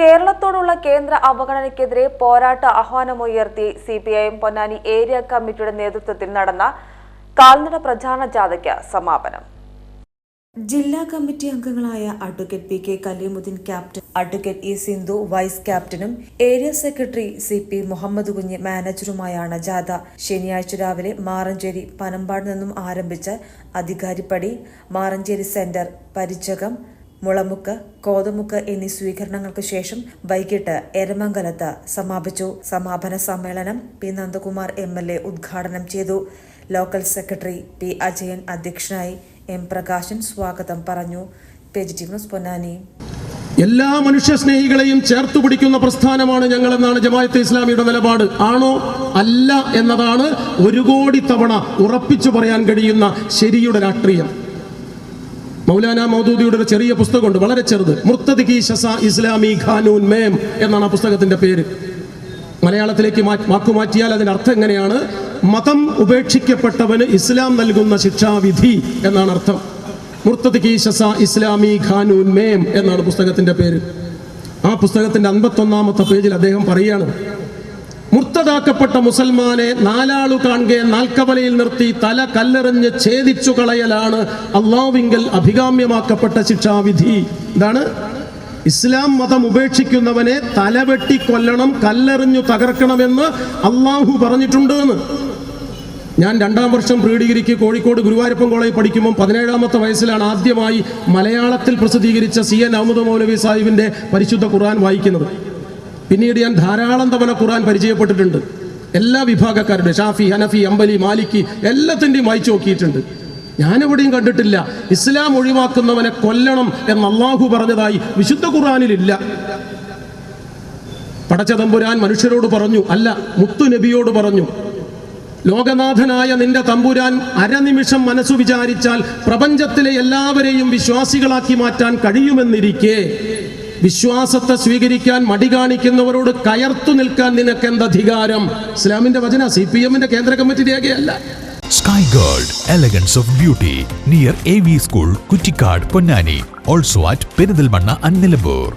കേരളത്തോടുള്ള കേന്ദ്ര അവഗണനയ്ക്കെതിരെ പോരാട്ട ആഹ്വാനമുയർത്തി C P I M Ponnani area കമ്മിറ്റിയുടെ നേതൃത്വത്തിൽ നടന്ന കാൽനട പ്രചാരണ ജാഥയ്ക്ക് സമാപനം. ജില്ലാ കമ്മിറ്റി അംഗങ്ങളായ advocate P K Kaleemuddin captain advocate E Sindhu vice ക്യാപ്റ്റനും area secretary C P Muhammad Kunju മാനേജറുമായാണ് ജാഥ. ശനിയാഴ്ച രാവിലെ മാറഞ്ചേരി പനമ്പാട് നിന്നും ആരംഭിച്ച് അധികാരിപ്പടി മാറഞ്ചേരി സെന്റർ പരിചകം മുളമുക്ക് കോതമുക്ക് എന്നീ സ്വീകരണങ്ങൾക്ക് ശേഷം വൈകിട്ട് എരമംഗലത്ത് സമാപിച്ചു. സമാപന സമ്മേളനം P Nandakumar M L A ഉദ്ഘാടനം ചെയ്തു. ലോക്കൽ സെക്രട്ടറി പി അജയൻ അധ്യക്ഷനായി എം പ്രകാശൻ സ്വാഗതം പറഞ്ഞു. പൊന്നാനി. എല്ലാ മനുഷ്യ സ്നേഹികളെയും ചേർത്ത് പിടിക്കുന്ന പ്രസ്ഥാനമാണ് ഞങ്ങളെന്നാണ് ജമാഅത്തെ ഇസ്ലാമിയുടെ നിലപാട്. ആണോ? അല്ല എന്നതാണ് ഒരു കോടി തവണ ഉറപ്പിച്ചു പറയാൻ കഴിയുന്ന ശരിയുടെ രാഷ്ട്രീയം. മൗലാന മൗദൂദിയുടെ ഒരു ചെറിയ പുസ്തകമുണ്ട് വളരെ ചെറുത്. മുർത്തദ് കി ഷസ ഇസ്ലാമി ഖാനൂൻ മേം എന്നാണ് ആ പുസ്തകത്തിന്റെ പേര്. മലയാളത്തിലേക്ക് വാക്കുമാറ്റിയാൽ അതിന്റെ അർത്ഥം എങ്ങനെയാണ്? മതം ഉപേക്ഷിക്കപ്പെട്ടവന് ഇസ്ലാം നൽകുന്ന ശിക്ഷാവിധി എന്നാണ് അർത്ഥം. മുർത്തദ് കി ഷസ ഇസ്ലാമി ഖാനൂൻ മേം എന്നാണ് പുസ്തകത്തിന്റെ പേര്. ആ പുസ്തകത്തിന്റെ അൻപത്തൊന്നാമത്തെ പേജിൽ അദ്ദേഹം പറയാണ് മുർത്തതാക്കപ്പെട്ട മുസൽമാനെ നാലാളു കാണുക നാൽക്കവലയിൽ നിർത്തി തല കല്ലെറിഞ്ഞ് ഛേദിച്ചു കളയലാണ് അള്ളാവിങ്കൽ അഭികാമ്യമാക്കപ്പെട്ട ശിക്ഷാവിധി. ഇതാണ് ഇസ്ലാം മതം ഉപേക്ഷിക്കുന്നവനെ തലവെട്ടി കൊല്ലണം കല്ലെറിഞ്ഞു തകർക്കണമെന്ന് അള്ളാഹു പറഞ്ഞിട്ടുണ്ട് എന്ന് ഞാൻ രണ്ടാം വർഷം പ്രീ ഡിഗ്രിക്ക് കോഴിക്കോട് ഗുരുവായൂരപ്പൻ കോളേജ് പഠിക്കുമ്പോൾ പതിനേഴാമത്തെ വയസ്സിലാണ് ആദ്യമായി മലയാളത്തിൽ പ്രസിദ്ധീകരിച്ച സി എൻ അഹമ്മദ് മൗലവി സാഹിബിന്റെ പരിശുദ്ധ ഖുർആൻ വായിക്കുന്നത്. പിന്നീട് ഞാൻ ധാരാളം തവണ ഖുറാൻ പരിചയപ്പെട്ടിട്ടുണ്ട്. എല്ലാ വിഭാഗക്കാരുടെ ഷാഫി ഹനഫി അമ്പലി മാലിക്കി എല്ലാത്തിന്റെയും വായിച്ചു നോക്കിയിട്ടുണ്ട്. ഞാനെവിടെയും കണ്ടിട്ടില്ല. ഇസ്ലാം ഒഴിവാക്കുന്നവനെ കൊല്ലണം എന്ന് അള്ളാഹു പറഞ്ഞതായി വിശുദ്ധ ഖുറാനിലില്ല പടച്ചതമ്പുരാൻ മനുഷ്യരോട് പറഞ്ഞു അല്ല മുത്തു നബിയോട് പറഞ്ഞു ലോകനാഥനായ നിന്റെ തമ്പുരാൻ അരനിമിഷം മനസ്സു വിചാരിച്ചാൽ പ്രപഞ്ചത്തിലെ എല്ലാവരെയും വിശ്വാസികളാക്കി മാറ്റാൻ കഴിയുമെന്നിരിക്കെ. വിശ്വാസത്തെ സ്വീകരിക്കാൻ മടി കാണിക്കുന്നവരോട് കയർത്തു നിൽക്കാൻ നിനക്ക് എന്ത് അധികാരം? ഇസ്ലാമിന്റെ വചന സി പി എമ്മിന്റെ കേന്ദ്ര committee രേഖയല്ല. Sky gold elegance of beauty near A V school Kuttikkad Ponnani also at Perinthalmanna അന്നിലമ്പൂർ